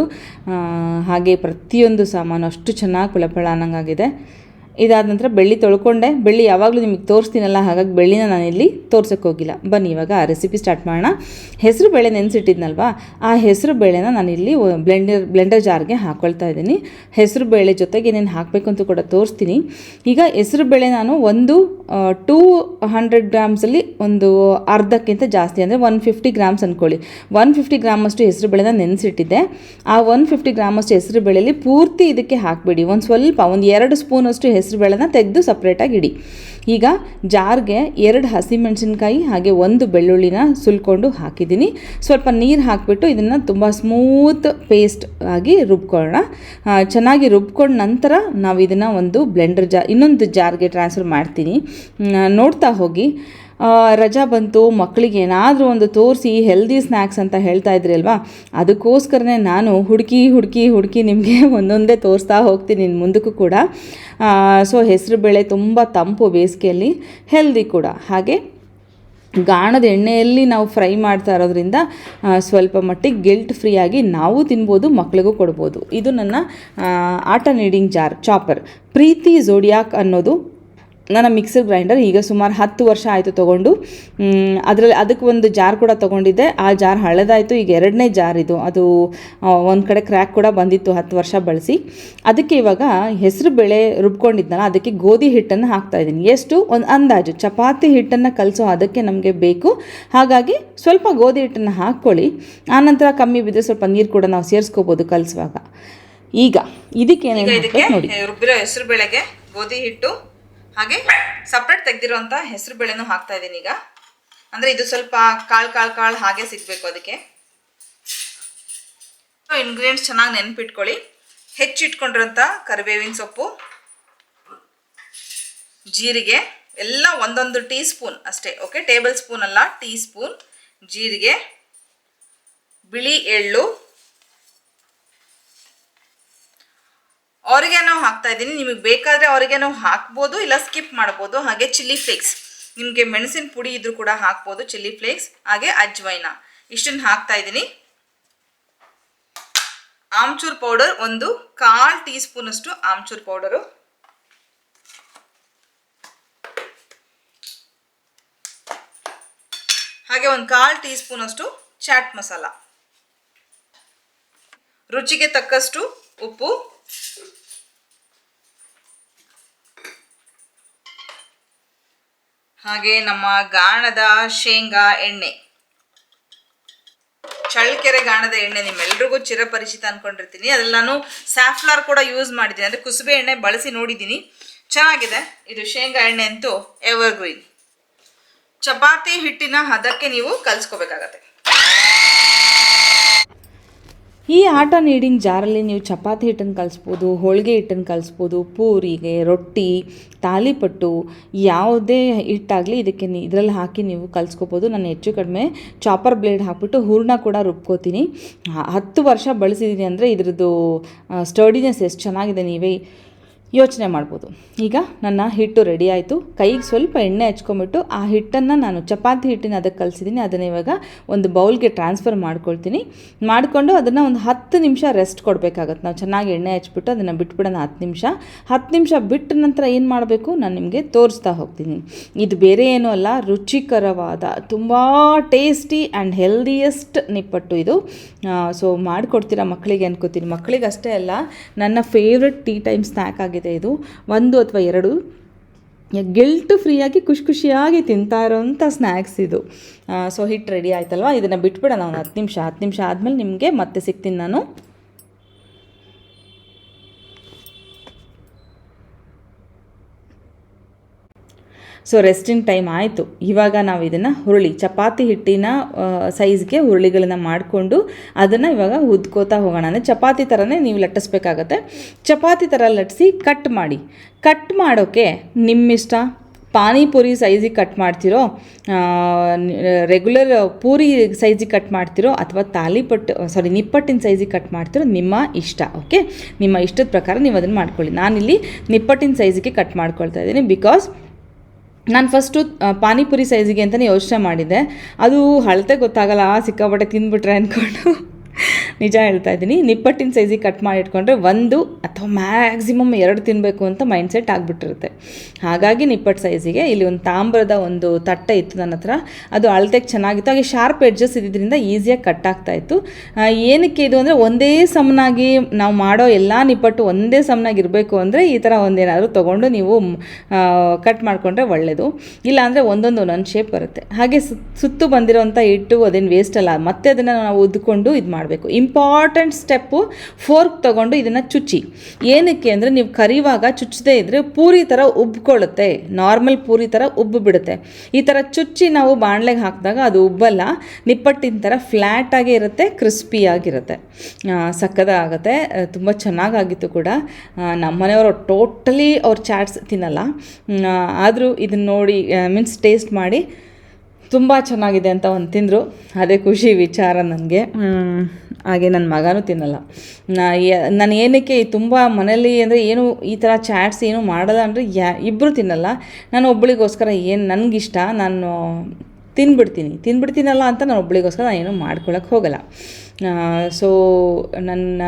ಹಾಗೆ ಪ್ರತಿಯೊಂದು ಸಾಮಾನು ಅಷ್ಟು ಚೆನ್ನಾಗಿ ಪಳಪಳ ಅನ್ನಂಗಾಗಿದೆ ಇದಾದ ನಂತರ ಬೆಳ್ಳಿ ತೊಳ್ಕೊಂಡೆ. ಬೆಳ್ಳಿ ಯಾವಾಗಲೂ ನಿಮಗೆ ತೋರಿಸ್ತೀನಲ್ಲ, ಹಾಗಾಗಿ ಬೆಳ್ಳಿನ ನಾನಿಲ್ಲಿ ತೋರ್ಸೋಕ್ಕೆ ಹೋಗಿಲ್ಲ. ಬನ್ನಿ, ಇವಾಗ ಆ ರೆಸಿಪಿ ಸ್ಟಾರ್ಟ್ ಮಾಡೋಣ. ಹೆಸರು ಬೇಳೆ ನೆನೆಸಿಟ್ಟಿದ್ನಲ್ವಾ? ಆ ಹೆಸರು ಬೇಳೆನ ಇಲ್ಲಿ ಬ್ಲೆಂಡರ್ ಬ್ಲೆಂಡರ್ ಜಾರ್ಗೆ ಹಾಕ್ಕೊಳ್ತಾ ಇದ್ದೀನಿ. ಹೆಸರು ಬೇಳೆ ಜೊತೆಗೆ ಏನೇನು ಹಾಕಬೇಕು ಅಂತ ಕೂಡ ತೋರಿಸ್ತೀನಿ. ಈಗ ಹೆಸರು ಬೇಳೆ ನಾನು ಒಂದು ಟೂ ಹಂಡ್ರೆಡ್ ಗ್ರಾಮ್ಸಲ್ಲಿ ಒಂದು ಅರ್ಧಕ್ಕಿಂತ ಜಾಸ್ತಿ, ಅಂದರೆ ಒನ್ ಫಿಫ್ಟಿ ಗ್ರಾಮ್ಸ್ ಅಂದ್ಕೊಳ್ಳಿ ಒನ್ ಫಿಫ್ಟಿ ಗ್ರಾಮಷ್ಟು ಹೆಸರು ಬೇಳೆನ ನೆನೆಸಿಟ್ಟಿದ್ದೆ. ಆ ಒನ್ ಫಿಫ್ಟಿ ಗ್ರಾಮಷ್ಟು ಹೆಸರು ಬೇಳೆಯಲ್ಲಿ ಪೂರ್ತಿ ಇದಕ್ಕೆ ಹಾಕಬೇಡಿ. ಒಂದು ಸ್ವಲ್ಪ, ಒಂದು ಎರಡು ಸ್ಪೂನಷ್ಟು ಹೆಸರು ಬೇಳೆನ ತೆಗೆದು ಸಪ್ರೇಟಾಗಿ ಇಡಿ. ಈಗ ಜಾರ್ಗೆ ಎರಡು ಹಸಿಮೆಣಸಿನ್ಕಾಯಿ ಹಾಗೆ ಒಂದು ಬೆಳ್ಳುಳ್ಳಿನ ಸುಲ್ಕೊಂಡು ಹಾಕಿದ್ದೀನಿ. ಸ್ವಲ್ಪ ನೀರು ಹಾಕಿಬಿಟ್ಟು ಇದನ್ನು ತುಂಬ ಸ್ಮೂತ್ ಪೇಸ್ಟ್ ಆಗಿ ರುಬ್ಕೊಳ್ಳೋಣ. ಚೆನ್ನಾಗಿ ರುಬ್ಕೊಂಡ ನಂತರ ನಾವು ಇದನ್ನು ಒಂದು ಬ್ಲೆಂಡರ್ ಜಾ, ಇನ್ನೊಂದು ಜಾರ್ಗೆ ಟ್ರಾನ್ಸ್ಫರ್ ಮಾಡ್ತೀನಿ. ನೋಡ್ತಾ ಹೋಗಿ. ರಜಾ ಬಂತು ಮಕ್ಕಳಿಗೆ ಏನಾದರೂ ಒಂದು ತೋರಿಸಿ ಹೆಲ್ದಿ ಸ್ನ್ಯಾಕ್ಸ್ ಅಂತ ಹೇಳ್ತಾ ಇದ್ರಿ ಅಲ್ವಾ? ಅದಕ್ಕೋಸ್ಕರನೇ ನಾನು ಹುಡುಕಿ ಹುಡುಕಿ ಹುಡುಕಿ ನಿಮಗೆ ಒಂದೊಂದೇ ತೋರಿಸ್ತಾ ಹೋಗ್ತೀನಿ ಮುಂದಕ್ಕೂ ಕೂಡ. ಸೊ ಹೆಸರು ಬೇಳೆ ತುಂಬ ತಂಪು ಬೇಸಿಗೆಯಲ್ಲಿ ಹೆಲ್ದಿ ಕೂಡ. ಹಾಗೆ ಗಾಣದ ಎಣ್ಣೆಯಲ್ಲಿ ನಾವು ಫ್ರೈ ಮಾಡ್ತಾ ಇರೋದ್ರಿಂದ ಸ್ವಲ್ಪ ಮಟ್ಟಿಗೆ ಗಿಲ್ಟ್ ಫ್ರೀಯಾಗಿ ನಾವು ತಿನ್ಬೋದು ಮಕ್ಕಳಿಗೂ ಕೊಡ್ಬೋದು. ಇದು ನನ್ನ ಆಟ kneading jar chopper Preethi Zodiac ಅನ್ನೋದು ನನ್ನ ಮಿಕ್ಸರ್ ಗ್ರೈಂಡರ್ ಈಗ ಸುಮಾರು ಹತ್ತು ವರ್ಷ ಆಯಿತು ತೊಗೊಂಡು. ಅದರಲ್ಲಿ ಅದಕ್ಕೆ ಒಂದು ಜಾರ್ ಕೂಡ ತೊಗೊಂಡಿದ್ದೆ. ಆ ಜಾರ್ ಹಳೆದಾಯಿತು ಈಗ ಎರಡನೇ ಜಾರ್ ಇದು. ಅದು ಒಂದು ಕಡೆ ಕ್ರ್ಯಾಕ್ ಕೂಡ ಬಂದಿತ್ತು ಹತ್ತು ವರ್ಷ ಬಳಸಿ. ಅದಕ್ಕೆ ಇವಾಗ ಹೆಸರು ಬೇಳೆ ರುಬ್ಕೊಂಡಿದ್ನಲ್ಲ ಅದಕ್ಕೆ ಗೋಧಿ ಹಿಟ್ಟನ್ನು ಹಾಕ್ತಾ ಇದ್ದೀನಿ. ಎಷ್ಟು? ಒಂದು ಅಂದಾಜು. ಚಪಾತಿ ಹಿಟ್ಟನ್ನು ಕಲಸೋ ಅದಕ್ಕೆ ನಮಗೆ ಬೇಕು. ಹಾಗಾಗಿ ಸ್ವಲ್ಪ ಗೋಧಿ ಹಿಟ್ಟನ್ನು ಹಾಕ್ಕೊಳ್ಳಿ. ಆನಂತರ ಕಮ್ಮಿ ಬಿದ್ದರೆ ಸ್ವಲ್ಪ ನೀರು ಕೂಡ ನಾವು ಸೇರಿಸ್ಕೋಬೋದು ಕಲಿಸುವಾಗ. ಈಗ ಇದಕ್ಕೆ ಏನೇನು ನೋಡಿ. ರುಬ್ಬಿರೋ ಹೆಸರು ಬೇಳೆಗೆ ಗೋಧಿ ಹಿಟ್ಟು ಹಾಗೆ ಸಪ್ರೇಟ್ ತೆಗ್ದಿರೋಂಥ ಹೆಸರು ಬೇಳೆನೂ ಹಾಕ್ತಾ ಇದ್ದೀನಿ ಈಗ. ಅಂದ್ರೆ ಇದು ಸ್ವಲ್ಪ ಕಾಳು ಕಾಳು ಕಾಳು ಹಾಗೆ ಸಿಗ್ಬೇಕು ಅದಕ್ಕೆ. ಇಂಗ್ರೀಡಿಯೆಂಟ್ಸ್ ಚೆನ್ನಾಗಿ ನೆನ್ಪಿಟ್ಕೊಳ್ಳಿ. ಹೆಚ್ಚಿಟ್ಕೊಂಡಿರೋಂಥ ಕರಿಬೇವಿನ ಸೊಪ್ಪು, ಜೀರಿಗೆ, ಎಲ್ಲ ಒಂದೊಂದು ಟೀ ಸ್ಪೂನ್ ಅಷ್ಟೇ ಓಕೆ ಟೇಬಲ್ ಸ್ಪೂನ್ ಅಲ್ಲ ಟೀ ಸ್ಪೂನ್ ಜೀರಿಗೆ, ಬಿಳಿ ಎಳ್ಳು ಆರಿಗ್ಯಾನೋ ಹಾಕ್ತಾ ಇದ್ದೀನಿ. ನಿಮಗೆ ಬೇಕಾದರೆ ಆರಿಗ್ಯಾನೋ ಹಾಕ್ಬೋದು, ಇಲ್ಲ ಸ್ಕಿಪ್ ಮಾಡ್ಬೋದು. ಹಾಗೆ ಚಿಲ್ಲಿ ಫ್ಲೇಕ್ಸ್ ನಿಮಗೆ ಮೆಣಸಿನ ಪುಡಿ ಇದ್ರೂ ಕೂಡ ಹಾಕ್ಬೋದು ಚಿಲ್ಲಿ ಫ್ಲೇಕ್ಸ್ ಹಾಗೆ ಅಜ್ವೈನ. ಇಷ್ಟನ್ನು ಹಾಕ್ತಾ ಇದ್ದೀನಿ. ಆಮ್ಚೂರ್ ಪೌಡರ್ ಒಂದು ಕಾಲ್ ಟೀ ಸ್ಪೂನ್ ಅಷ್ಟು ಆಮ್ಚೂರ್ ಪೌಡರು ಹಾಗೆ ಒಂದು ಕಾಲ್ ಟೀ ಸ್ಪೂನ್ ಅಷ್ಟು ಚಾಟ್ ಮಸಾಲ. ರುಚಿಗೆ ತಕ್ಕಷ್ಟು ಉಪ್ಪು. ಹಾಗೆ ನಮ್ಮ ಗಾಣದ ಶೇಂಗಾ ಎಣ್ಣೆ. ಚಳ್ಳಕೆರೆ ಗಾಣದ ಎಣ್ಣೆ ನಿಮ್ಮೆಲ್ರಿಗೂ ಚಿರಪರಿಚಿತ ಅನ್ಕೊಂಡಿರ್ತೀನಿ. ಅದ್ರಲ್ಲಿ ನಾನು ಸ್ಯಾಫ್ಲಾರ್ ಕೂಡ ಯೂಸ್ ಮಾಡಿದ್ದೀನಿ. ಅಂದರೆ ಕುಸುಬೆ ಎಣ್ಣೆ ಬಳಸಿ ನೋಡಿದ್ದೀನಿ. ಚೆನ್ನಾಗಿದೆ. ಇದು ಶೇಂಗಾ ಎಣ್ಣೆ ಅಂತೂ ಎವರ್ ಚಪಾತಿ ಹಿಟ್ಟಿನ ಹದಕ್ಕೆ ನೀವು ಕಲಿಸ್ಕೋಬೇಕಾಗತ್ತೆ. ಈ ಆಟ ನೀಡಿನ ಜಾರಲ್ಲಿ ನೀವು ಚಪಾತಿ ಹಿಟ್ಟನ್ನು ಕಲಿಸ್ಬೋದು, ಹೋಳಿಗೆ ಹಿಟ್ಟನ್ನು ಕಲಿಸ್ಬೋದು, ಪೂರಿಗೆ, ರೊಟ್ಟಿ, ತಾಲಿಪಟ್ಟು ಯಾವುದೇ ಹಿಟ್ಟಾಗಲಿ ಇದಕ್ಕೆ ನೀ ಇದರಲ್ಲಿ ಹಾಕಿ ನೀವು ಕಲಿಸ್ಕೋಬೋದು. ನಾನು ಹೆಚ್ಚು ಕಡಿಮೆ ಚಾಪರ್ ಬ್ಲೇಡ್ ಹಾಕ್ಬಿಟ್ಟು ಹೂರ್ಣ ಕೂಡ ರುಬ್ಕೋತೀನಿ. ಹತ್ತು ವರ್ಷ ಬಳಸಿದ್ದೀನಿ ಅಂದರೆ ಇದ್ರದ್ದು ಸ್ಟರ್ಡಿನೆಸ್ ಎಷ್ಟು ಚೆನ್ನಾಗಿದೆ ನೀವೇ. ಯೋಚನೆ ಮಾಡ್ಬೋದು. ಈಗ ನನ್ನ ಹಿಟ್ಟು ರೆಡಿ ಆಯಿತು. ಕೈಗೆ ಸ್ವಲ್ಪ ಎಣ್ಣೆ ಹಚ್ಕೊಂಬಿಟ್ಟು ಆ ಹಿಟ್ಟನ್ನು ನಾನು ಚಪಾತಿ ಹಿಟ್ಟಿನ ಅದಕ್ಕೆ ಕಲಿಸಿದ್ದೀನಿ ಅದನ್ನು ಇವಾಗ ಒಂದು ಬೌಲ್ಗೆ ಟ್ರಾನ್ಸ್ಫರ್ ಮಾಡ್ಕೊಳ್ತೀನಿ. ಮಾಡಿಕೊಂಡು ಅದನ್ನು ಒಂದು ಹತ್ತು ನಿಮಿಷ ರೆಸ್ಟ್ ಕೊಡಬೇಕಾಗತ್ತೆ. ನಾವು ಚೆನ್ನಾಗಿ ಎಣ್ಣೆ ಹಚ್ಬಿಟ್ಟು ಅದನ್ನು ಬಿಟ್ಬಿಡೋಣ ಹತ್ತು ನಿಮಿಷ. ಹತ್ತು ನಿಮಿಷ ಬಿಟ್ಟ ನಂತರ ಏನು ಮಾಡಬೇಕು? ನಾನು ನಿಮಗೆ ತೋರಿಸ್ತಾ ಹೋಗ್ತೀನಿ. ಇದು ಬೇರೆ ಏನೂ ಅಲ್ಲ, ರುಚಿಕರವಾದ, ತುಂಬ ಟೇಸ್ಟಿ ಆ್ಯಂಡ್ ಹೆಲ್ದಿಯೆಸ್ಟ್ ನಿಪ್ಪಟ್ಟು ಇದು. ಸೊ ಮಾಡಿಕೊಡ್ತೀರಾ ಮಕ್ಕಳಿಗೆ ಅನ್ಕೋತೀನಿ. ಮಕ್ಕಳಿಗೆ ಅಷ್ಟೇ ಅಲ್ಲ, ನನ್ನ ಫೇವ್ರೆಟ್ ಟೀ ಟೈಮ್ ಸ್ನ್ಯಾಕ್ ಆಗಿದೆ ಇದು? ಒಂದು ಅಥವಾ ಎರಡು. ಗಿಲ್ಟ್ ಫ್ರೀಯಾಗಿ ಖುಷಿ ಖುಷಿಯಾಗಿ ತಿಂತಾ ಇರೋವಂಥ ಸ್ನ್ಯಾಕ್ಸ್ ಇದು. ಸೊ ಹಿಟ್ಟು ರೆಡಿ ಆಯ್ತಲ್ವ? ಇದನ್ನು ಬಿಟ್ಬಿಡೋಣ ಒಂದು ಹತ್ತು ನಿಮಿಷ. ಹತ್ತು ನಿಮಿಷ ಆದಮೇಲೆ ನಿಮಗೆ ಮತ್ತೆ ಸಿಗ್ತೀನಿ ನಾನು. ಸೊ ರೆಸ್ಟಿಂಗ್ ಟೈಮ್ ಆಯಿತು. ಇವಾಗ ನಾವು ಇದನ್ನು ಹುರುಳಿ, ಚಪಾತಿ ಹಿಟ್ಟಿನ ಸೈಜ್ಗೆ ಹುರುಳಿಗಳನ್ನ ಮಾಡಿಕೊಂಡು ಅದನ್ನು ಇವಾಗ ಉದ್ಕೋತಾ ಹೋಗೋಣ. ಅಂದರೆ ಚಪಾತಿ ಥರನೇ ನೀವು ಲಟ್ಟಿಸ್ಬೇಕಾಗತ್ತೆ. ಚಪಾತಿ ಥರ ಲಟ್ಟಿಸಿ ಕಟ್ ಮಾಡಿ. ಕಟ್ ಮಾಡೋಕ್ಕೆ ನಿಮ್ಮಿಷ್ಟ ಪಾನಿಪುರಿ ಸೈಜಿಗೆ ಕಟ್ ಮಾಡ್ತಿರೋ ರೆಗ್ಯುಲರ್ ಪೂರಿ ಸೈಜಿಗೆ ಕಟ್ ಮಾಡ್ತಿರೋ ಅಥವಾ ತಾಲಿಪಟ್ಟು ಸಾರಿ ನಿಪ್ಪಟ್ಟಿನ ಸೈಜಿಗೆ ಕಟ್ ಮಾಡ್ತಿರೋ ನಿಮ್ಮ ಇಷ್ಟ ಓಕೆ ನಿಮ್ಮ ಇಷ್ಟದ ಪ್ರಕಾರ ನೀವು ಅದನ್ನು ಮಾಡ್ಕೊಳ್ಳಿ. ನಾನಿಲ್ಲಿ ನಿಪ್ಪಟ್ಟಿನ ಸೈಜಿಗೆ ಕಟ್ ಮಾಡ್ಕೊಳ್ತಾ ಇದ್ದೀನಿ ಬಿಕಾಸ್ ನಾನು ಫಸ್ಟು ಪಾನಿಪುರಿ ಸೈಜಿಗೆ ಅಂತಲೇ ಯೋಚನೆ ಮಾಡಿದ್ದೆ. ಅದು ಅಳತೆ ಗೊತ್ತಾಗಲ್ಲ ಸಿಕ್ಕಾಪಟ್ಟೆ ತಿಂದ್ಬಿಟ್ರೆ ಅಂದ್ಕೊಂಡು ನಿಜ ಹೇಳ್ತಾ ಇದ್ದೀನಿ. ನಿಪ್ಪಟ್ಟಿನ ಸೈಜಿಗೆ ಕಟ್ ಮಾಡಿ ಇಟ್ಕೊಂಡ್ರೆ ಒಂದು ಅಥವಾ ಮ್ಯಾಕ್ಸಿಮಮ್ ಎರಡು ತಿನ್ನಬೇಕು ಅಂತ ಮೈಂಡ್ಸೆಟ್ ಆಗಿಬಿಟ್ಟಿರುತ್ತೆ. ಹಾಗಾಗಿ ನಿಪ್ಪಟ್ಟು ಸೈಜಿಗೆ ಇಲ್ಲಿ ಒಂದು ತಾಮ್ರದ ಒಂದು ತಟ್ಟೆ ಇತ್ತು ನನ್ನ ಹತ್ರ. ಅದು ಅಳತೆಗೆ ಚೆನ್ನಾಗಿತ್ತು. ಹಾಗೆ ಶಾರ್ಪ್ ಎಡ್ಜಸ್ ಇದ್ದಿದ್ದರಿಂದ ಈಸಿಯಾಗಿ ಕಟ್ ಆಗ್ತಾ ಇತ್ತು. ಏನಕ್ಕೆ ಇದು ಅಂದರೆ ಒಂದೇ ಸಮನಾಗಿ ನಾವು ಮಾಡೋ ಎಲ್ಲ ನಿಪ್ಪಟ್ಟು ಒಂದೇ ಸಮನಾಗಿ ಇರಬೇಕು ಅಂದರೆ ಈ ಥರ ಒಂದೇನಾದರೂ ತೊಗೊಂಡು ನೀವು ಕಟ್ ಮಾಡಿಕೊಂಡ್ರೆ ಒಳ್ಳೆಯದು ಇಲ್ಲಾಂದರೆ ಒಂದೊಂದು ಒಂದೊಂದು ಶೇಪ್ ಬರುತ್ತೆ. ಹಾಗೆ ಸುತ್- ಸುತ್ತು ಬಂದಿರೋಂಥ ಹಿಟ್ಟು, ಅದೇನು ಅಲ್ಲ, ಮತ್ತೆ ಅದನ್ನು ನಾವು ಉದ್ಕೊಂಡು ಇದು ಮಾಡಬೇಕು. ಇಂಪಾರ್ಟೆಂಟ್ ಸ್ಟೆಪ್ಪು ಫೋರ್ಕ್ ತೊಗೊಂಡು ಇದನ್ನು ಚುಚ್ಚಿ. ಏನಕ್ಕೆ ಅಂದರೆ ನೀವು ಕರಿವಾಗ ಚುಚ್ಚದೇ ಇದ್ದರೆ ಪೂರಿ ಥರ ಉಬ್ಕೊಳ್ಳುತ್ತೆ. ನಾರ್ಮಲ್ ಪೂರಿ ಥರ ಉಬ್ಬು ಬಿಡುತ್ತೆ ಈ ಥರ ಚುಚ್ಚಿ ನಾವು ಬಾಣಲೆಗೆ ಹಾಕಿದಾಗ ಅದು ಉಬ್ಬಲ್ಲ. ನಿಪ್ಪಟ್ಟಿನ ಥರ ಫ್ಲ್ಯಾಟಾಗೇ ಇರುತ್ತೆ ಕ್ರಿಸ್ಪಿಯಾಗಿರುತ್ತೆ ಸಕ್ಕದಾಗುತ್ತೆ ತುಂಬ ಚೆನ್ನಾಗಾಗಿತ್ತು ಕೂಡ. ನಮ್ಮನೆಯವರು ನಮ್ಮ ಮನೆಯವರು ಟೋಟಲಿ ಅವ್ರು ಚಾಟ್ಸ್ ತಿನ್ನಲ್ಲ. ಆದರೂ ಇದನ್ನು ನೋಡಿ ಮೀನ್ಸ್ ಟೇಸ್ಟ್ ಮಾಡಿ ತುಂಬ ಚೆನ್ನಾಗಿದೆ ಅಂತ ಒಂದು ತಿಂದರು. ಅದೇ ಖುಷಿ ವಿಚಾರ ನನಗೆ. ಹಾಗೆ ನನ್ನ ಮಗನೂ ತಿನ್ನಲ್ಲ. ನಾ ನಾನು ಏನಕ್ಕೆ ತುಂಬ ಮನೇಲಿ ಅಂದರೆ ಏನು ಈ ಥರ ಚಾಟ್ಸ್ ಏನು ಮಾಡಲ್ಲ ಅಂದರೆ ಯಾ ಇಬ್ಬರು ತಿನ್ನಲ್ಲ. ನಾನು ಒಬ್ಬಳಿಗೋಸ್ಕರ ಏನು ನನಗಿಷ್ಟ ನಾನು ತಿನ್ಬಿಡ್ತೀನಿ. ತಿನ್ಬಿಡ್ತೀನಲ್ಲ ಅಂತ ನಾನು ಒಬ್ಬಳಿಗೋಸ್ಕರ ನಾನು ಏನು ಮಾಡ್ಕೊಳಕ್ಕೆ ಹೋಗಲ್ಲ. ಸೊ ನನ್ನ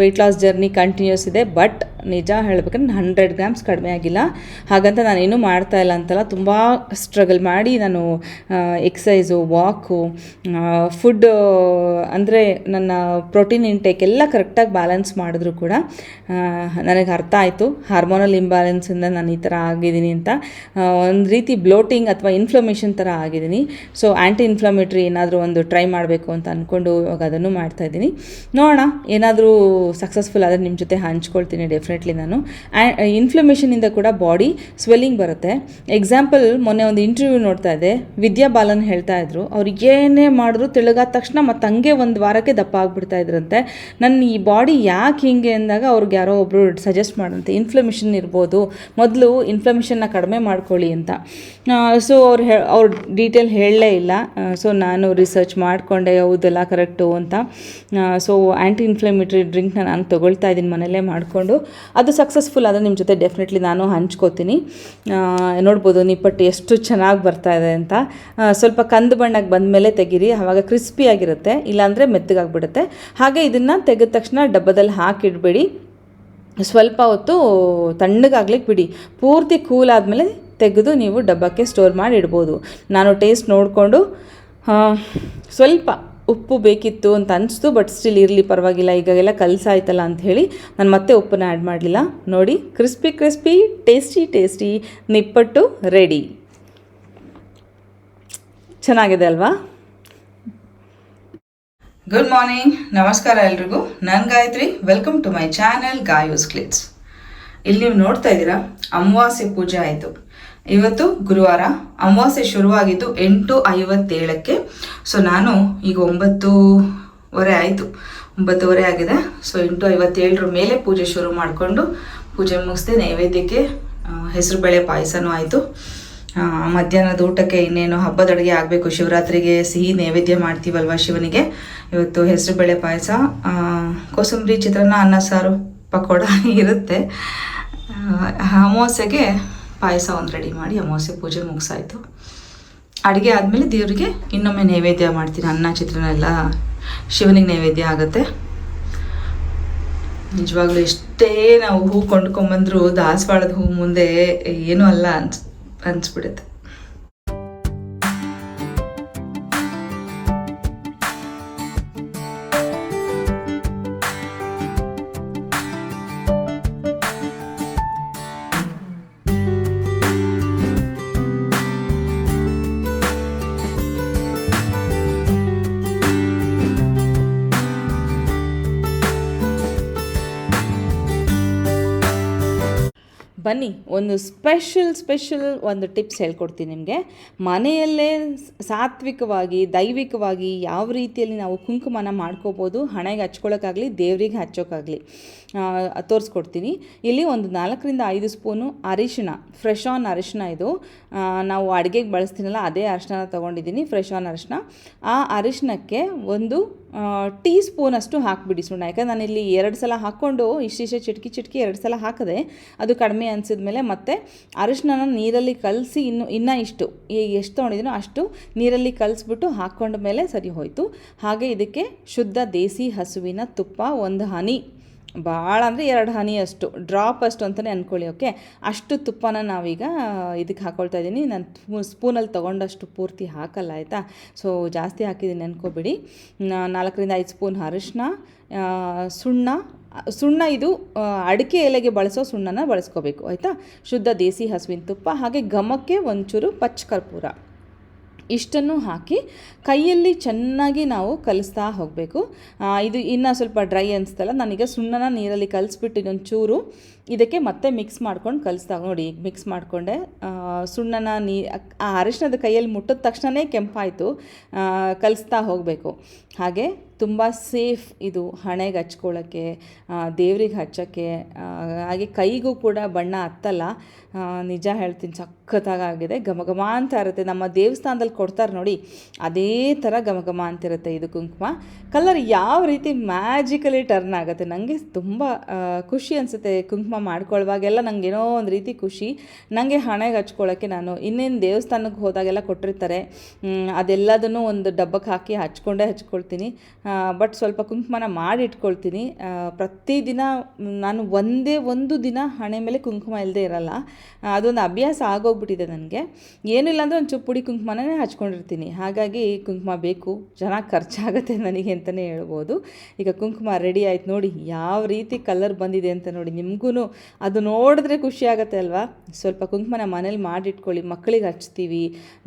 ವೆಯ್ಟ್ ಲಾಸ್ ಜರ್ನಿ ಕಂಟಿನ್ಯೂಸ್ ಇದೆ ಬಟ್ ನಿಜ ಹೇಳ್ಬೇಕಂದ್ರೆ ಹಂಡ್ರೆಡ್ ಗ್ರಾಮ್ಸ್ ಕಡಿಮೆ ಆಗಿಲ್ಲ. ಹಾಗಂತ ನಾನೇನು ಮಾಡ್ತಾ ಇಲ್ಲ ಅಂತಲ್ಲ. ತುಂಬ ಸ್ಟ್ರಗಲ್ ಮಾಡಿ ನಾನು ಎಕ್ಸಸೈಸು ವಾಕು ಫುಡ್ ಅಂದರೆ ನನ್ನ ಪ್ರೋಟೀನ್ ಇಂಟೇಕ್ ಎಲ್ಲ ಕರೆಕ್ಟಾಗಿ ಬ್ಯಾಲೆನ್ಸ್ ಮಾಡಿದ್ರು ಕೂಡ ನನಗೆ ಅರ್ಥ ಆಯಿತು. ಹಾರ್ಮೋನಲ್ ಇಂಬ್ಯಾಲೆನ್ಸಿಂದ ನಾನು ಈ ಥರ ಆಗಿದ್ದೀನಿ ಅಂತ. ಒಂದು ರೀತಿ ಬ್ಲೋಟಿಂಗ್ ಅಥವಾ ಇನ್ಫ್ಲಮೇಷನ್ ಥರ ಆಗಿದ್ದೀನಿ. ಸೊ ಆ್ಯಂಟಿ ಇನ್ಫ್ಲಮೇಟ್ರಿ ಏನಾದರೂ ಒಂದು ಟ್ರೈ ಮಾಡಬೇಕು ಅಂತ ಅಂದ್ಕೊಂಡು ಇವಾಗ ಅದನ್ನು ಮಾಡ್ತಾ ಇದ್ದೀನಿ. ನೋಡೋಣ, ಏನಾದರೂ ಸಕ್ಸಸ್ಫುಲ್ ಆದರೆ ನಿಮ್ಮ ಜೊತೆ ಹಂಚ್ಕೊಳ್ತೀನಿ ಡೆಫಿನೆಟ್ಲಿ ನಾನು. ಆ್ಯಂಡ್ ಇನ್ಫ್ಲಮೇಷನಿಂದ ಕೂಡ ಬಾಡಿ ಸ್ವೆಲ್ಲಿಂಗ್ ಬರುತ್ತೆ. ಎಕ್ಸಾಂಪಲ್ ಮೊನ್ನೆ ಒಂದು ಇಂಟರ್ವ್ಯೂ ನೋಡ್ತಾ ಇದ್ದೆ. ವಿದ್ಯಾ ಬಾಲನ್ ಹೇಳ್ತಾ ಇದ್ರು. ಅವ್ರು ಏನೇ ಮಾಡಿದ್ರು ತಿಳಗಾದ ತಕ್ಷಣ ಮತ್ತು ಹಂಗೆ ಒಂದು ವಾರಕ್ಕೆ ದಪ್ಪ ಆಗಿಬಿಡ್ತಾ ಇದ್ರಂತೆ. ನನ್ನ ಈ ಬಾಡಿ ಯಾಕೆ ಹಿಂಗೆ ಅಂದಾಗ ಅವ್ರಿಗೆ ಯಾರೋ ಒಬ್ಬರು ಸಜೆಸ್ಟ್ ಮಾಡಂತೆ. ಇನ್ಫ್ಲಮೇಷನ್ ಇರ್ಬೋದು. ಮೊದಲು ಇನ್ಫ್ಲಮೇಷನ್ನ ಕಡಿಮೆ ಮಾಡ್ಕೊಳ್ಳಿ ಅಂತ. ಸೊ ಅವ್ರು ಹೇ, ಅವ್ರ ಡೀಟೇಲ್ ಹೇಳಲೇ ಇಲ್ಲ. ಸೊ ನಾನು ರಿಸರ್ಚ್ ಮಾಡಿಕೊಂಡೆ ಹೌದೆಲ್ಲ ಕರೆಕ್ಟು ಅಂತ. ಸೊ ಆ್ಯಂಟಿ ಇನ್ಫ್ಲಮೇಟ್ರಿ ಡ್ರಿಂಕ್ನ ನಾನು ತೊಗೊಳ್ತಾ ಇದ್ದೀನಿ ಮನೆಯಲ್ಲೇ ಮಾಡಿಕೊಂಡು. ಅದು ಸಕ್ಸಸ್ಫುಲ್ ಆದರೆ ನಿಮ್ಮ ಜೊತೆ ಡೆಫಿನೆಟ್ಲಿ ನಾನು ಹಂಚ್ಕೋತೀನಿ. ನೋಡ್ಬೋದು ನಿಪ್ಪಟ್ಟು ಎಷ್ಟು ಚೆನ್ನಾಗಿ ಬರ್ತಾ ಇದೆ ಅಂತ. ಸ್ವಲ್ಪ ಕಂದು ಬಣ್ಣಕ್ಕೆ ಬಂದಮೇಲೆ ತೆಗೀರಿ ಆವಾಗ ಕ್ರಿಸ್ಪಿಯಾಗಿರುತ್ತೆ ಇಲ್ಲಾಂದರೆ ಮೆತ್ತಗಾಗ್ಬಿಡುತ್ತೆ. ಹಾಗೆ ಇದನ್ನು ತೆಗೆದ ತಕ್ಷಣ ಡಬ್ಬದಲ್ಲಿ ಹಾಕಿಡಬೇಡಿ. ಸ್ವಲ್ಪ ಹೊತ್ತು ತಣ್ಣಗಾಗ್ಲಿಕ್ಕೆ ಬಿಡಿ. ಪೂರ್ತಿ ಕೂಲ್ ಆದಮೇಲೆ ತೆಗೆದು ನೀವು ಡಬ್ಬಕ್ಕೆ ಸ್ಟೋರ್ ಮಾಡಿ ಇಡ್ಬೋದು. ನಾನು ಟೇಸ್ಟ್ ನೋಡಿಕೊಂಡು ಸ್ವಲ್ಪ ಉಪ್ಪು ಬೇಕಿತ್ತು ಅಂತ ಅನಿಸ್ತು ಬಟ್ ಸ್ಟಿಲ್ ಇರಲಿ ಪರವಾಗಿಲ್ಲ, ಈಗಾಗೆಲ್ಲ ಅಂತ ಹೇಳಿ ನಾನು ಮತ್ತೆ ಉಪ್ಪನ್ನ ಆ್ಯಡ್ ಮಾಡಲಿಲ್ಲ. ನೋಡಿ crispy crispy tasty tasty nippattu ready ಚೆನ್ನಾಗಿದೆ ಅಲ್ವಾ? ಗುಡ್ ಮಾರ್ನಿಂಗ್ ನಮಸ್ಕಾರ ಎಲ್ರಿಗೂ. ನಾನು Gayatri. Welcome to my channel Gayu's glitz ಇಲ್ಲಿ ನೀವು ನೋಡ್ತಾ ಇದ್ದೀರಾ, ಅಮಾವಾಸ್ಯೆ ಪೂಜೆ ಆಯಿತು. ಇವತ್ತು ಗುರುವಾರ ಅಮಾವಾಸ್ಯೆ ಶುರುವಾಗಿದ್ದು ಎಂಟು ಐವತ್ತೇಳಕ್ಕೆ. ಸೊ ನಾನು ಈಗ ಒಂಬತ್ತೂವರೆ ಆಯಿತು. ಒಂಬತ್ತುವರೆ ಆಗಿದೆ. ಸೊ ಎಂಟು ಐವತ್ತೇಳರ ಮೇಲೆ ಪೂಜೆ ಶುರು ಮಾಡಿಕೊಂಡು ಪೂಜೆ ಮುಗಿಸ್ದೆ ನೈವೇದ್ಯಕ್ಕೆ ಹೆಸರುಬೇಳೆ ಪಾಯಸನೂ ಆಯಿತು. ಮಧ್ಯಾಹ್ನದ ಊಟಕ್ಕೆ ಇನ್ನೇನು ಹಬ್ಬದ ಅಡುಗೆ ಆಗಬೇಕು. ಶಿವರಾತ್ರಿಗೆ ಸಿಹಿ ನೈವೇದ್ಯ ಮಾಡ್ತೀವಲ್ವ ಶಿವನಿಗೆ. ಇವತ್ತು ಹೆಸರು ಬೇಳೆ ಪಾಯಸ ಕೋಸಂಬರಿ, ಚಿತ್ರಾನ್ನ, ಅನ್ನ, ಸಾರು, ಪಕೋಡ ಇರುತ್ತೆ. ಅಮಾವಾಸ್ಯೆಗೆ ಪಾಯಸ ಒಂದು ರೆಡಿ ಮಾಡಿ ಅಮಾವಾಸ್ಯೆ ಪೂಜೆ ಮುಗಿಸಾಯಿತು. ಅಡುಗೆ ಆದಮೇಲೆ ದೇವರಿಗೆ ಇನ್ನೊಮ್ಮೆ ನೈವೇದ್ಯ ಮಾಡ್ತೀನಿ. ಅನ್ನ ಚಿತ್ರನ ಎಲ್ಲ ಶಿವನಿಗೆ ನೈವೇದ್ಯ ಆಗುತ್ತೆ. ನಿಜವಾಗ್ಲೂ ಎಷ್ಟೇ ನಾವು ಹೂ ಕೊಂಡ್ಕೊಂಬಂದ್ರು ದಾಸವಾಳದ ಹೂ ಮುಂದೆ ಏನೂ ಅಲ್ಲ ಅನ್ಸ್, ಅನ್ಸ್ಬಿಡುತ್ತೆ. ಬನ್ನಿ, ಒಂದು ಸ್ಪೆಷಲ್ ಸ್ಪೆಷಲ್ ಒಂದು ಟಿಪ್ಸ್ ಹೇಳ್ಕೊಡ್ತೀನಿ ನಿಮಗೆ. ಮನೆಯಲ್ಲೇ ಸಾತ್ವಿಕವಾಗಿ, ದೈವಿಕವಾಗಿ ಯಾವ ರೀತಿಯಲ್ಲಿ ನಾವು ಕುಂಕುಮನ ಮಾಡ್ಕೋಬೋದು, ಹಣೆಗೆ ಹಚ್ಕೊಳ್ಳೋಕ್ಕಾಗಲಿ ದೇವರಿಗೆ ಹಚ್ಚೋಕ್ಕಾಗಲಿ ತೋರಿಸ್ಕೊಡ್ತೀನಿ. ಇಲ್ಲಿ ಒಂದು ನಾಲ್ಕರಿಂದ ಐದು ಸ್ಪೂನು ಅರಿಶಿಣ ಫ್ರೆಶ್ ಆನ್ ಅರಿಶಿಣ ಇದು. ನಾವು ಅಡುಗೆಗೆ ಬಳಸ್ತೀನಲ್ಲ, ಅದೇ ಅರಿಶಿನ ತೊಗೊಂಡಿದ್ದೀನಿ ಫ್ರೆಶ್ ಆನ್ ಅರಿಶಿನ ಆ ಅರಿಶಿನಕ್ಕೆ ಒಂದು ಟೀ ಸ್ಪೂನಷ್ಟು ಹಾಕಿಬಿಡಿ ಸುಣ್ಣ. ಯಾಕಂದ್ರೆ ನಾನಿಲ್ಲಿ ಎರಡು ಸಲ ಹಾಕ್ಕೊಂಡು ಇಷ್ಟಿಷ್ಟೇ ಚಿಟಕಿ ಚಿಟಕಿ ಎರಡು ಸಲ ಹಾಕಿದೆ ಅದು ಕಡಿಮೆ ಅನಿಸಿದ್ಮೇಲೆ ಮತ್ತೆ ಅರಿಶಿನ ನೀರಲ್ಲಿ ಕಲಸಿ ಇನ್ನು, ಇನ್ನೂ ಇಷ್ಟು ಈಗ ಎಷ್ಟು ತೊಗೊಂಡಿದ್ದೀನೋ ಅಷ್ಟು ನೀರಲ್ಲಿ ಕಲಿಸ್ಬಿಟ್ಟು ಹಾಕ್ಕೊಂಡ ಮೇಲೆ ಸರಿ ಹೋಯಿತು. ಹಾಗೆ ಇದಕ್ಕೆ ಶುದ್ಧ ದೇಸಿ ಹಸುವಿನ ತುಪ್ಪ, ಒಂದು ಹನಿ. ಭಾಳ ಅಂದರೆ ಎರಡು ಹನಿ ಅಷ್ಟು ಡ್ರಾಪ್ ಅಷ್ಟು ಅಂತಲೇ ಅಂದ್ಕೊಳ್ಳಿ ಓಕೆ ಅಷ್ಟು ತುಪ್ಪನ ನಾವೀಗ ಇದಕ್ಕೆ ಹಾಕ್ಕೊಳ್ತಾ ಇದ್ದೀನಿ ನಾನು ಸ್ಪೂನಲ್ಲಿ ತೊಗೊಂಡಷ್ಟು ಪೂರ್ತಿ ಹಾಕಲ್ಲ, ಆಯಿತಾ? ಸೊ ಜಾಸ್ತಿ ಹಾಕಿದ್ದೀನಿ ಅಂದ್ಕೋಬೇಡಿ ನಾಲ್ಕರಿಂದ ಐದು ಸ್ಪೂನ್ ಅರಿಶಿನ ಸುಣ್ಣ ಸುಣ್ಣ ಇದು ಅಡಿಕೆ ಎಲೆಗೆ ಬಳಸೋ ಸುಣ್ಣನ ಬಳಸ್ಕೋಬೇಕು, ಆಯಿತಾ? ಶುದ್ಧ ದೇಸಿ ಹಸುವಿನ ತುಪ್ಪ, ಹಾಗೆ ಘಮಕ್ಕೆ ಒಂಚೂರು ಪಚ್ಚ ಕರ್ಪೂರ. ಇಷ್ಟನ್ನು ಹಾಕಿ ಕೈಯಲ್ಲಿ ಚೆನ್ನಾಗಿ ನಾವು ಕಲಿಸ್ತಾ ಹೋಗಬೇಕು. ಇದು ಇನ್ನೂ ಸ್ವಲ್ಪ ಡ್ರೈ ಅನಿಸ್ತಲ್ಲ, ನಾನೀಗ ಸುಣ್ಣನ ನೀರಲ್ಲಿ ಕಲಿಸ್ಬಿಟ್ಟು ಇನ್ನೊಂಚೂರು ಇದಕ್ಕೆ ಮತ್ತೆ ಮಿಕ್ಸ್ ಮಾಡ್ಕೊಂಡು ಕಲಿಸ್ತಾ ನೋಡಿ ಈಗ ಮಿಕ್ಸ್ ಮಾಡಿಕೊಂಡೆ ಸುಣ್ಣನ ನೀ, ಆ ಅರಿಶಿನದ ಕೈಯಲ್ಲಿ ಮುಟ್ಟಿದ ತಕ್ಷಣವೇ ಕೆಂಪಾಯಿತು. ಕಲಿಸ್ತಾ ಹೋಗಬೇಕು. ಹಾಗೆ ತುಂಬ ಸೇಫ್ ಇದು ಹಣೆಗೆ ಹಚ್ಕೊಳ್ಳೋಕ್ಕೆ ದೇವ್ರಿಗೆ ಹಚ್ಚೋಕ್ಕೆ ಹಾಗೆ ಕೈಗೂ ಕೂಡ ಬಣ್ಣ ಹತ್ತಲ್ಲ. ನಿಜ ಹೇಳ್ತೀನಿ ಸಖತ್ತಾಗಿದೆ ಘಮ ಘಮ ಅಂತ ಇರುತ್ತೆ. ನಮ್ಮ ದೇವಸ್ಥಾನದಲ್ಲಿ ಕೊಡ್ತಾರೆ ನೋಡಿ, ಅದೇ ಥರ ಘಮ ಘಮ ಅಂತಿರುತ್ತೆ ಇದು ಕುಂಕುಮ. ಕಲರ್ ಯಾವ ರೀತಿ ಮ್ಯಾಜಿಕಲಿ ಟರ್ನ್ ಆಗುತ್ತೆ. ನನಗೆ ತುಂಬ ಖುಷಿ ಅನಿಸುತ್ತೆ ಕುಂಕುಮ ಮಾಡ್ಕೊಳ್ಳುವಾಗೆಲ್ಲ ಏನೋ ಒಂದು ರೀತಿ ಖುಷಿ. ನನಗೆ ಹಣೆಗೆ ಹಚ್ಕೊಳ್ಳೋಕ್ಕೆ ನಾನು ಇನ್ನೇನು ದೇವಸ್ಥಾನಕ್ಕೆ ಹೋದಾಗೆಲ್ಲ ಕೊಟ್ಟಿರ್ತಾರೆ. ಅದೆಲ್ಲದನ್ನು ಒಂದು ಡಬ್ಬಕ್ಕೆ ಹಾಕಿ ಹಚ್ಕೊಂಡೇ ಹಚ್ಕೊಳ್ತೀನಿ. ಬಟ್ ಸ್ವಲ್ಪ ಕುಂಕುಮನ ಮಾಡಿ ಇಟ್ಕೊಳ್ತೀನಿ ಆ, ಪ್ರತಿದಿನ ನಾನು ಒಂದೇ ಒಂದು ದಿನ ಹಣೆ ಮೇಲೆ ಕುಂಕುಮ ಇಲ್ಲದೆ ಇರಲ್ಲ. ಅದೊಂದು ಅಭ್ಯಾಸ ಆಗೋಗ್ಬಿಟ್ಟಿದೆ ನನಗೆ. ಏನಿಲ್ಲ ಅಂದರೆ ಒಂದು ಚುಪ್ಪುಡಿ ಕುಂಕುಮನೇ ಹಚ್ಕೊಂಡಿರ್ತೀನಿ. ಹಾಗಾಗಿ ಕುಂಕುಮ ಬೇಕು. ಚೆನ್ನಾಗಿ ಖರ್ಚಾಗುತ್ತೆ ನನಗೆ ಅಂತಲೇ ಹೇಳ್ಬೋದು. ಈಗ ಕುಂಕುಮ ರೆಡಿ ಆಯ್ತು ನೋಡಿ ಯಾವ ರೀತಿ ಕಲರ್ ಬಂದಿದೆ ಅಂತ ನೋಡಿ ನಿಮಗೂ ಅದು ನೋಡಿದ್ರೆ ಖುಷಿ ಆಗುತ್ತೆ ಅಲ್ವಾ? ಸ್ವಲ್ಪ ಕುಂಕುಮನ ಮನೇಲಿ ಮಾಡಿಟ್ಕೊಳ್ಳಿ. ಮಕ್ಕಳಿಗೆ ಹಚ್ತೀವಿ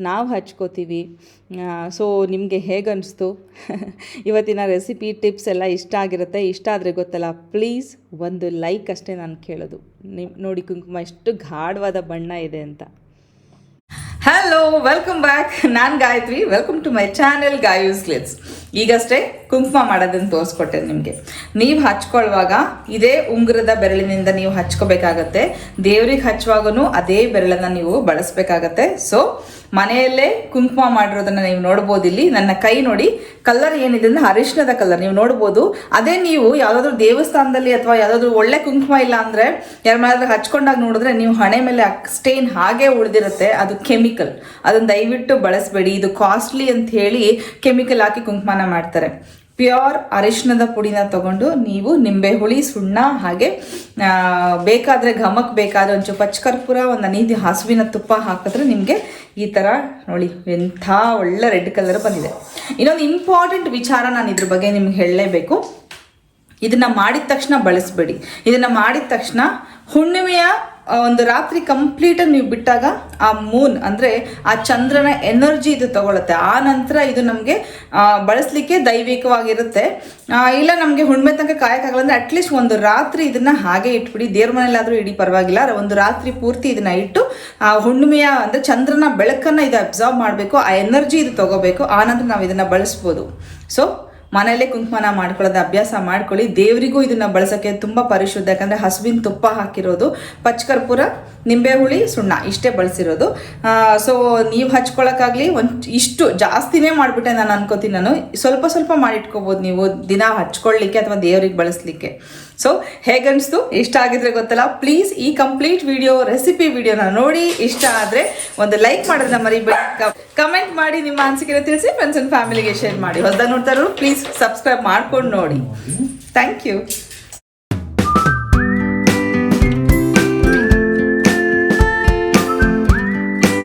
ನಾವು ಹಚ್ಕೋತೀವಿ. ಸೊ ನಿಮಗೆ ಹೇಗೆ ಅನಿಸ್ತು ಇವತ್ತಿನ ರೆಸಿಪಿ ಟಿಪ್ಸ್ ಎಲ್ಲ ಇಷ್ಟ ಆಗಿರುತ್ತೆ, ಇಷ್ಟ ಆದರೆ ಗೊತ್ತಲ್ಲ ಪ್ಲೀಸ್ ಒಂದು ಲೈಕ್ ಅಷ್ಟೇ ನಾನು ಕೇಳೋದು. ನಿಮ್, ನೋಡಿ ಕುಂಕುಮ ಎಷ್ಟು ಗಾಢವಾದ ಬಣ್ಣ ಇದೆ ಅಂತ. ಹಲೋ ವೆಲ್ಕಮ್ ಬ್ಯಾಕ್ ನಾನು Gayatri welcome to my channel Gayu's glitz ಈಗಷ್ಟೇ ಕುಂಕುಮ ಮಾಡೋದನ್ನು ತೋರಿಸ್ಕೊಟ್ಟೆ ನಿಮಗೆ. ನೀವು ಹಚ್ಕೊಳ್ಳುವಾಗ ಇದೇ ಉಂಗುರದ ಬೆರಳಿನಿಂದ ನೀವು ಹಚ್ಕೋಬೇಕಾಗತ್ತೆ. ದೇವ್ರಿಗೆ ಹಚ್ಚುವಾಗೂ ಅದೇ ಬೆರಳನ್ನು ನೀವು ಬಳಸಬೇಕಾಗತ್ತೆ. ಸೊ ಮನೆಯಲ್ಲೇ ಕುಂಕುಮ ಮಾಡಿರೋದನ್ನ ನೀವು ನೋಡ್ಬೋದು ಇಲ್ಲಿ. ನನ್ನ ಕೈ ನೋಡಿ ಕಲರ್ ಏನಿದೆ ಅಂದ್ರೆ ಅರಿಶಿನದ ಕಲರ್ ನೀವು ನೋಡ್ಬೋದು. ಅದೇ ನೀವು ಯಾವುದಾದ್ರೂ ದೇವಸ್ಥಾನದಲ್ಲಿ ಅಥವಾ ಯಾವುದಾದ್ರೂ ಒಳ್ಳೆ ಕುಂಕುಮ ಇಲ್ಲ ಅಂದ್ರೆ ಯಾರ ಮೇಲಾದ್ರೂ ಹಚ್ಕೊಂಡಾಗ ನೋಡಿದ್ರೆ ನೀವು ಹಣೆ ಮೇಲೆ ಸ್ಟೇನ್ ಹಾಗೆ ಉಳಿದಿರುತ್ತೆ. ಅದು ಕೆಮಿಕಲ್ ಅದನ್ನ ದಯವಿಟ್ಟು ಬಳಸಬೇಡಿ. ಇದು ಕಾಸ್ಟ್ಲಿ ಅಂತ ಹೇಳಿ ಕೆಮಿಕಲ್ ಹಾಕಿ ಕುಂಕುಮನ ಮಾಡ್ತಾರೆ. ಪ್ಯೂರ್ ಅರಿಶಿಣದ ಪುಡಿನ ತಗೊಂಡು ನೀವು ನಿಂಬೆ ಹುಳಿ, ಸುಣ್ಣ ಹಾಗೆ ಬೇಕಾದರೆ ಘಮಕ್ಕೆ ಘಮಕ್ ಬೇಕಾದ್ರೆ ಒಂಚೂರು ಪಚ್ಚಕರ್ಪೂರ ಒಂದು ಅನೀದಿ ಹಸುವಿನ ತುಪ್ಪ ಹಾಕಿದ್ರೆ ನಿಮಗೆ ಈ ಥರ ನೋಡಿ, ಎಂಥ ಒಳ್ಳೆ ರೆಡ್ ಕಲರ್ ಬಂದಿದೆ. ಇನ್ನೊಂದು ಇಂಪಾರ್ಟೆಂಟ್ ವಿಚಾರ ನಾನು ಇದ್ರ ಬಗ್ಗೆ ನಿಮ್ಗೆ ಹೇಳಲೇಬೇಕು. ಇದನ್ನು ಮಾಡಿದ ತಕ್ಷಣ ಬಳಸಬೇಡಿ. ಇದನ್ನು ಮಾಡಿದ ತಕ್ಷಣ ಹುಣ್ಣಿಮೆಯ ಒಂದು ರಾತ್ರಿ ಕಂಪ್ಲೀಟಾಗಿ ನೀವು ಬಿಟ್ಟಾಗ ಆ ಮೂನ್ ಅಂದರೆ ಆ ಚಂದ್ರನ ಎನರ್ಜಿ ಇದು ತಗೊಳುತ್ತೆ. ಆ ನಂತರ ಇದು ನಮಗೆ ಬಳಸಲಿಕ್ಕೆ ದೈವಿಕವಾಗಿರುತ್ತೆ. ಇಲ್ಲ ನಮಗೆ ಹುಣ್ಮೆ ತನಕ ಕಾಯಕ್ಕಾಗಲ್ಲ ಅಂದರೆ ಅಟ್ಲೀಸ್ಟ್ ಒಂದು ರಾತ್ರಿ ಇದನ್ನ ಹಾಗೆ ಇಟ್ಬಿಡಿ. ದೇವ್ರ ಮನೇಲಾದರೂ ಇಡೀ ಪರವಾಗಿಲ್ಲ. ಒಂದು ರಾತ್ರಿ ಪೂರ್ತಿ ಇದನ್ನ ಇಟ್ಟು, ಆ, ಹುಣ್ಣಿಮೆಯ ಅಂದರೆ ಚಂದ್ರನ ಬೆಳಕನ್ನು ಇದು ಅಬ್ಸಾರ್ವ್ ಮಾಡಬೇಕು. ಆ ಎನರ್ಜಿ ಇದು ತಗೋಬೇಕು. ಆ ನಂತರ ನಾವು ಇದನ್ನ ಬಳಸ್ಬೋದು. ಸೊ ಮನೆಯಲ್ಲೇ ಕುಂಕುಮನ ಮಾಡ್ಕೊಳ್ಳೋದು, ಅಭ್ಯಾಸ ಮಾಡ್ಕೊಳ್ಳಿ. ದೇವರಿಗೂ ಇದನ್ನ ಬಳಸೋಕ್ಕೆ ತುಂಬ ಪರಿಶುದ್ಧ. ಯಾಕಂದರೆ ಹಸುವಿನ ತುಪ್ಪ ಹಾಕಿರೋದು ಪಚ್ಚಕರ್ಪೂರ ನಿಂಬೆ ಹುಳಿ ಸುಣ್ಣ, ಇಷ್ಟೇ ಬಳಸಿರೋದು. ಸೊ ನೀವು ಹಚ್ಕೊಳಕ್ಕಾಗಲಿ ಒಂದು ಇಷ್ಟು ಜಾಸ್ತಿನೇ ಮಾಡಿಬಿಟ್ಟೆ ನಾನು ಅನ್ಕೋತೀನಿ ನಾನು. ಸ್ವಲ್ಪ ಸ್ವಲ್ಪ ಮಾಡಿಟ್ಕೋಬೋದು ನೀವು, ದಿನ ಹಚ್ಕೊಳ್ಳಿಕ್ಕೆ ಅಥವಾ ದೇವರಿಗೆ ಬಳಸಲಿಕ್ಕೆ. ಸೊ ಹೇಗನ್ನಿಸ್ತು ಇಷ್ಟ ಆಗಿದ್ರೆ ಗೊತ್ತಲ್ಲ? ಪ್ಲೀಸ್ ಈ ಕಂಪ್ಲೀಟ್ ವಿಡಿಯೋ ರೆಸಿಪಿ ವಿಡಿಯೋನ ನೋಡಿ. ಇಷ್ಟ ಆದರೆ ಒಂದು ಲೈಕ್ ಮಾಡೋದನ್ನ ಮರಿಬೇಡಿ. ಕಮೆಂಟ್ ಮಾಡಿ ನಿಮ್ಮ ಅನಿಸಿಕೆ ತಿಳಿಸಿ ಫ್ರೆಂಡ್ಸ್ ಆ್ಯಂಡ್ ಫ್ಯಾಮಿಲಿಗೆ ಶೇರ್ ಮಾಡಿ. ಹೊಸ ನೋಡ್ತಾರೋ ಪ್ಲೀಸ್ ಸಬ್ಸ್ಕ್ರೈಬ್ ಮಾಡ್ಕೊಂಡು ನೋಡಿ. Thank you